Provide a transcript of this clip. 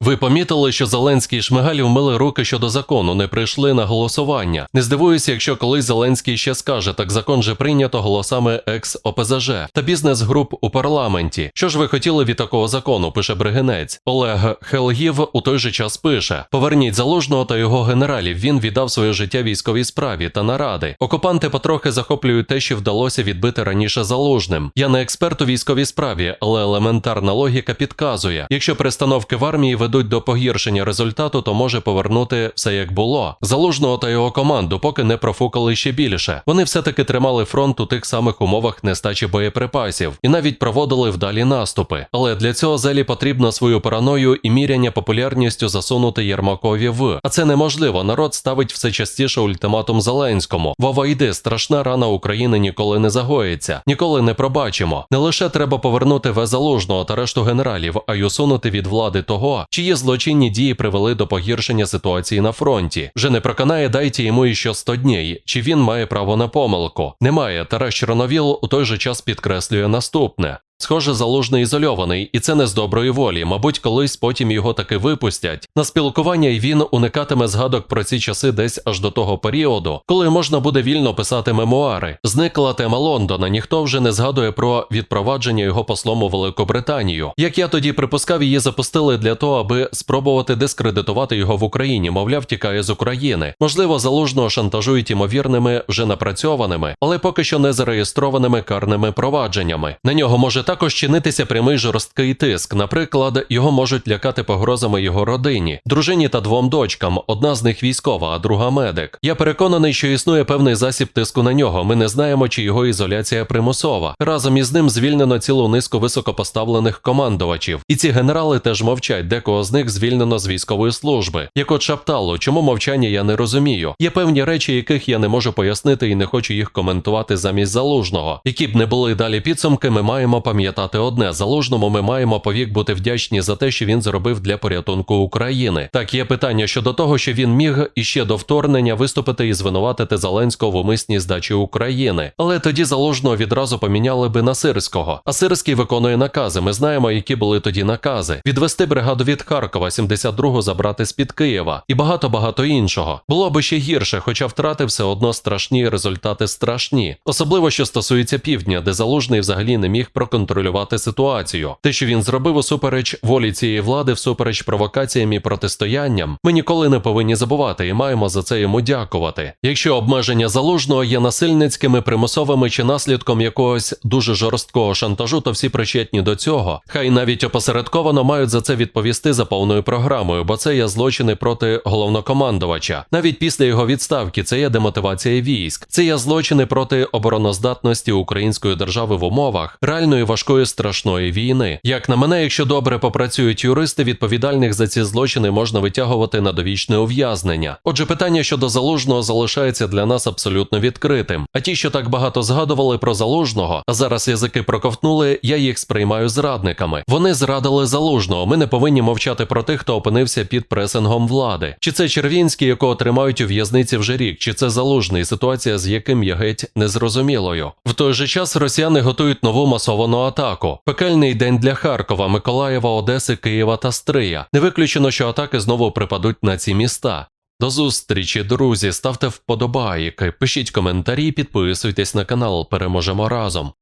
Ви помітили, що Зеленський і Шмигаль вмили руки щодо закону, не прийшли на голосування. Не здивуюся, якщо колись Зеленський ще скаже, так закон же прийнято голосами екс ОПЗЖ та бізнес-груп у парламенті. Що ж ви хотіли від такого закону? пише Бригинець. Олег Хелгів у той же час пише: Поверніть залужного та його генералів. Він віддав своє життя військовій справі та наради. Окупанти потрохи захоплюють те, що вдалося відбити раніше залужним. Я не експерт у військовій справі, але елементарна логіка підказує: якщо перестановки в армії ведуть до погіршення результату, то може повернути все як було. Залужного та його команду поки не профукали ще більше. Вони все-таки тримали фронт у тих самих умовах нестачі боєприпасів і навіть проводили вдалі наступи. Але для цього зелі потрібно свою параною і міряння популярністю засунути Єрмакові в. А це неможливо. Народ ставить все частіше ультиматум Зеленському. Вова йди, страшна рана України ніколи не загоїться, ніколи не пробачимо. Не лише треба повернути В залужного та решту генералів, а й усунути від влади того, чиї злочинні дії привели до погіршення ситуації на фронті. Вже не проконає, дайте йому іще 100 днів. Чи він має право на помилку? Немає. Тарас Чорновіл у той же час підкреслює наступне. Схоже, залужний ізольований, і це не з доброї волі. Мабуть, колись потім його таки випустять. На спілкування і він уникатиме згадок про ці часи десь аж до того періоду, коли можна буде вільно писати мемуари. Зникла тема Лондона. Ніхто вже не згадує про відпровадження його послом у Великобританію. Як я тоді припускав, її запустили для того, аби спробувати дискредитувати його в Україні. Мовляв, тікає з України. Можливо, залужного шантажують імовірними вже напрацьованими, але поки що не зареєстрованими карними провадженнями. На нього може також чинитися прямий жорсткий тиск. Наприклад, його можуть лякати погрозами його родині, дружині та двом дочкам. Одна з них військова, а друга медик. Я переконаний, що існує певний засіб тиску на нього. Ми не знаємо, чи його ізоляція примусова. Разом із ним звільнено цілу низку високопоставлених командувачів. І ці генерали теж мовчать. Декого з них звільнено з військової служби. Як от Шапталу, чому мовчання я не розумію. Є певні речі, яких я не можу пояснити і не хочу їх коментувати замість залужного. Які б не були далі підсумки, ми маємо пам'ятати одне: залужному ми маємо повік бути вдячні за те, що він зробив для порятунку України. Так є питання щодо того, що він міг іще до вторгнення виступити і звинуватити Зеленського в умисній здачі України. Але тоді залужного відразу поміняли би на Сирського. А Сирський виконує накази. Ми знаємо, які були тоді накази: відвести бригаду від Харкова, 72-го забрати з під Києва і багато багато іншого. Було би ще гірше, хоча втрати все одно страшні, результати страшні, особливо що стосується півдня, де залужний взагалі не міг проконтролювати ситуацію. Те, що він зробив усупереч волі цієї влади, всупереч провокаціям і протистоянням, ми ніколи не повинні забувати і маємо за це йому дякувати. Якщо обмеження залужного є насильницькими, примусовими чи наслідком якогось дуже жорсткого шантажу, то всі причетні до цього, хай навіть опосередковано мають за це відповісти за повною програмою, бо це є злочини проти головнокомандувача. Навіть після його відставки це є демотивація військ, це є злочини проти обороноздатності української держави в умовах реальної важкої страшної війни. Як на мене, якщо добре попрацюють юристи, відповідальних за ці злочини можна витягувати на довічне ув'язнення. Отже, питання щодо залужного залишається для нас абсолютно відкритим. А ті, що так багато згадували про залужного, а зараз язики проковтнули, я їх сприймаю зрадниками. Вони зрадили залужного. Ми не повинні мовчати про тих, хто опинився під пресингом влади. Чи це Червінський, якого тримають у в'язниці вже рік, чи це залужний, ситуація з яким є геть незрозумілою. В той же час росіяни готують нову масовану атаку. Пекельний день для Харкова, Миколаєва, Одеси, Києва та Стрия. Не виключено, що атаки знову припадуть на ці міста. До зустрічі, друзі. Ставте вподобайки, пишіть коментарі, підписуйтесь на канал. Переможемо разом.